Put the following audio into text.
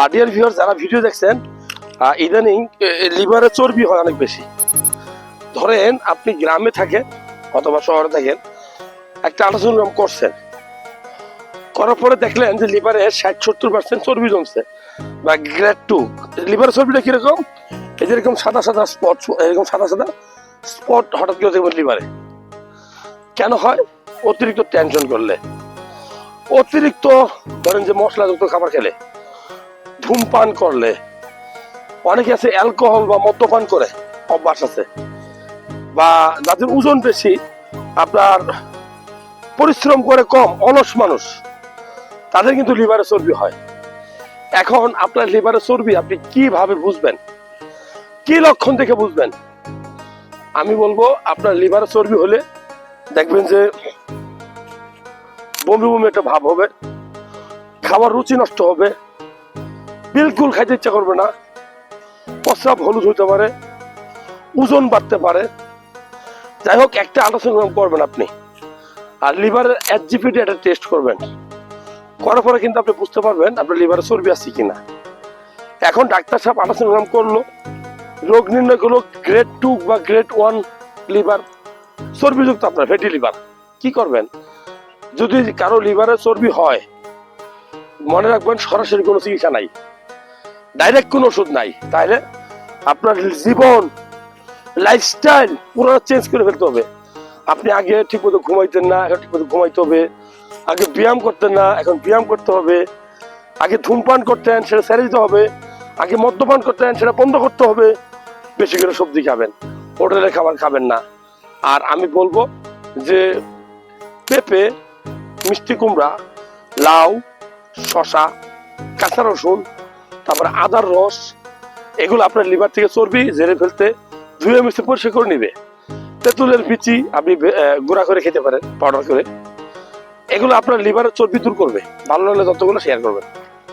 আর dear viewer যারা video দেখছেন ইদানিং লিভারের চর্বি হয় অনেক বেশি। ধরেন আপনি গ্রামে থাকেন অথবা শহরে থাকেন, একটা আলোচনা করছেন। করার পরে দেখলেন যে লিভারে ষাট, সত্তর পার্সেন্ট চর্বি জমছে বা গ্রেড টু লিভারের চর্বিটা কীরকম? এই যে এরকম সাদা সাদা স্পট এরকম সাদা সাদা স্পট হঠাৎ করে দেখবেন লিভারে। কেন হয়? অতিরিক্ত টেনশন করলে। অতিরিক্ত ধরেন যে মশলাযুক্ত খাবার খেলে। ধূমপান করলে। অনেকে আছে অ্যালকোহল বা মদ্যপান করে, অভ্যাস আছে। বা যাদের ওজন বেশি, আপনার পরিশ্রম করে কম, অলস মানুষ, তাদের কিন্তু লিভারে চর্বি হয়। এখন আপনার লিভারে চর্বি আপনি কীভাবে বুঝবেন? কি লক্ষণ দেখে বুঝবেন? আমি বলব, আপনার লিভারে চর্বি হলে দেখবেন যে বমি বমি একটা ভাব হবে, খাবার রুচি নষ্ট হবে বিলকুল খাইতে ইচ্ছা করবে না। প্রস্রাব হলুদ হইতে পারে, ওজন বাড়তে পারে। যাই হোক, একটা আলোচনা করবেন আপনি। আর লিভারের এসজিপিটি একটা টেস্ট করবেন। করার পরে কিন্তু আপনি বুঝতে পারবেন আপনার লিভারে চর্বি আছে কিনা। এখন ডাক্তার সাহেব আলোচনা করল। রোগ নির্ণয় করল গ্রেড টু বা গ্রেড ওয়ান লিভার, চর্বিযুক্ত আপনার ফ্যাটি লিভার। কি করবেন? যদি কারও লিভারে চর্বি হয়, মনে রাখবেন সরাসরি কোনো চিকিৎসা নাই। ডাইরেক্ট কোনো ওষুধ নাই। তাহলে আপনার জীবন লাইফস্টাইল পুরো চেঞ্জ করে ফেলতে হবে। আপনি আগে ঠিকমতো ঘুমাইতেন না, এখন ঠিকমতো ঘুমাইতে হবে। আগে ব্যায়াম করতেন না, এখন ব্যায়াম করতে হবে। আগে ধূমপান করতেন, সেটা ছেড়ে দিতে হবে। আগে মদ্যপান করতেন, সেটা বন্ধ করতে হবে। বেশি করে সবজি খাবেন, হোটেলের খাবার খাবেন না। আর আমি বলব যে, পেঁপে, মিষ্টি কুমড়া, লাউ শশা কাঁচা রসুন তারপরে আদার রস, এগুলো আপনার লিভার থেকে চর্বি জেরে ফেলতে ধুয়ে মিশে পরিষ্কার করে নিবে। তেঁতুলের বিচি আপনি গুঁড়া করে খেতে পারেন পাউডার করে। এগুলো আপনার লিভারের চর্বি দূর করবে। ভালো লাগলে যতগুলো শেয়ার করবেন।